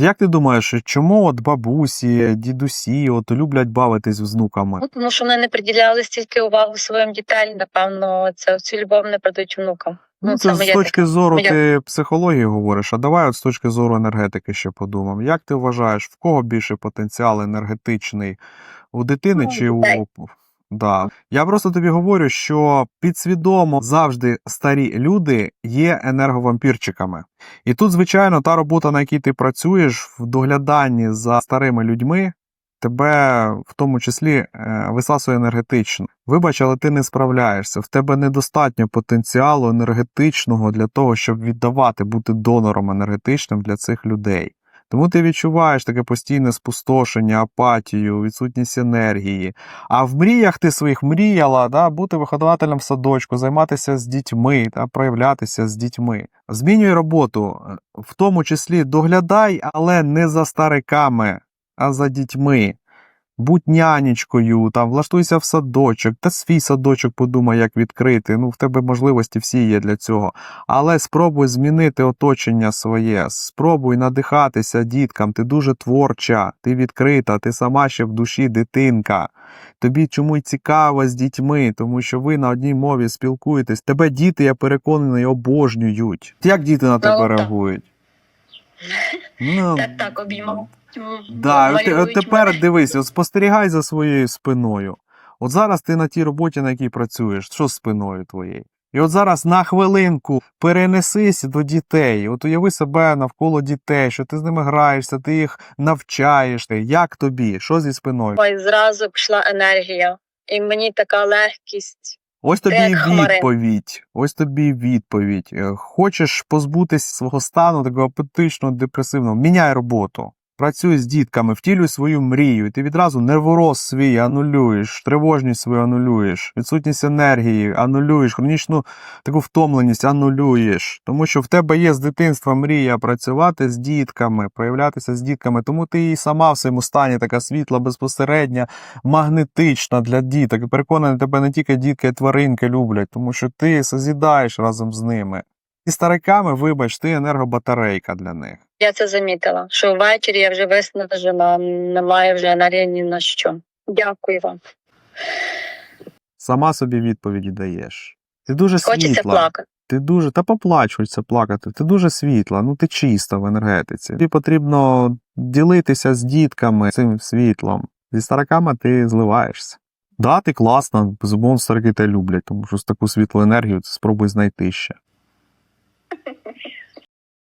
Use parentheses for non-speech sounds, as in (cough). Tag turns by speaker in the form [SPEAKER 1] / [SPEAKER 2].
[SPEAKER 1] Як ти думаєш, чому от бабусі, дідусі от люблять бавитись з внуками?
[SPEAKER 2] Ну, тому що вони не приділяли стільки уваги своїм дітям, напевно, це цю любов не продають внукам.
[SPEAKER 1] Ну,
[SPEAKER 2] це
[SPEAKER 1] це з точки зору
[SPEAKER 2] моя-
[SPEAKER 1] ти психології говориш, а давай от з точки зору енергетики ще подумаємо. Як ти вважаєш, в кого більше потенціал енергетичний? У дитини
[SPEAKER 2] Ну,
[SPEAKER 1] чи у. Да. Я просто тобі говорю, що підсвідомо завжди старі люди є енерговампірчиками. І тут, звичайно, та робота, на якій ти працюєш в догляданні за старими людьми, тебе в тому числі е, висасує енергетично. Вибач, але ти не справляєшся. В тебе недостатньо потенціалу енергетичного для того, щоб віддавати, бути донором енергетичним для цих людей. Тому ти відчуваєш таке постійне спустошення, апатію, відсутність енергії. А в мріях ти своїх мріяла да, бути вихователем в садочку, займатися з дітьми та проявлятися з дітьми. Змінюй роботу, е, в тому числі доглядай, але не за стариками, а за дітьми. Будь нянечкою, там, влаштуйся в садочок, та свій садочок подумай, як відкрити. Ну, в тебе можливості всі є для цього. Але спробуй змінити оточення своє, спробуй надихатися діткам. Ти дуже творча, ти відкрита, ти сама ще в душі дитинка. Тобі чому й цікаво з дітьми, тому що ви на одній мові спілкуєтесь. Тебе діти, я переконаний, обожнюють. Як діти на тебе реагують? (laughs) Ну,
[SPEAKER 2] Так, так, обіймав.
[SPEAKER 1] Да, от, от тепер
[SPEAKER 2] мене.
[SPEAKER 1] дивись, от спостерігай за своєю спиною. От зараз ти на тій роботі, на якій працюєш, що з спиною твоєю? І от зараз на хвилинку перенесись до дітей. От уяви себе навколо дітей, що ти з ними граєшся, ти їх навчаєш. Як тобі? Що зі спиною?
[SPEAKER 2] Ой, зразу пішла енергія. І мені така легкість.
[SPEAKER 1] Ось тобі
[SPEAKER 2] як
[SPEAKER 1] і відповідь. Ось тобі відповідь. Е, Хочеш позбутись свого стану, такого апатичного, депресивного, міняй роботу. Працюй з дітками, втілюй свою мрію. і Ти відразу нервороз свій анулюєш, тривожність свою анулюєш, відсутність енергії анулюєш, хронічну таку втомленість анулюєш. Тому що в тебе є з дитинства мрія працювати з дітками, проявлятися з дітками. Тому ти і сама в своєму стані така світла, безпосередня, магнетична для діток. І переконаний, тебе не тільки дітки, а й тваринки люблять, тому що ти созідаєш разом з ними. І стариками, вибач, ти енергобатарейка для них.
[SPEAKER 2] Я це замітила, що ввечері я вже виснажена, немає вже енергії ні на що. Дякую вам.
[SPEAKER 1] Сама собі відповіді даєш. Ти дуже
[SPEAKER 2] Хочеться
[SPEAKER 1] світла.
[SPEAKER 2] плакати.
[SPEAKER 1] Ти дуже та поплач, хочеться плакати. Ти дуже світла, ну ти чиста в енергетиці. Тобі потрібно ділитися з дітками цим світлом. Зі стариками ти зливаєшся. Да, ти класна, безумовно, старики тебе люблять, тому що з таку світлу енергію ти спробуй знайти ще.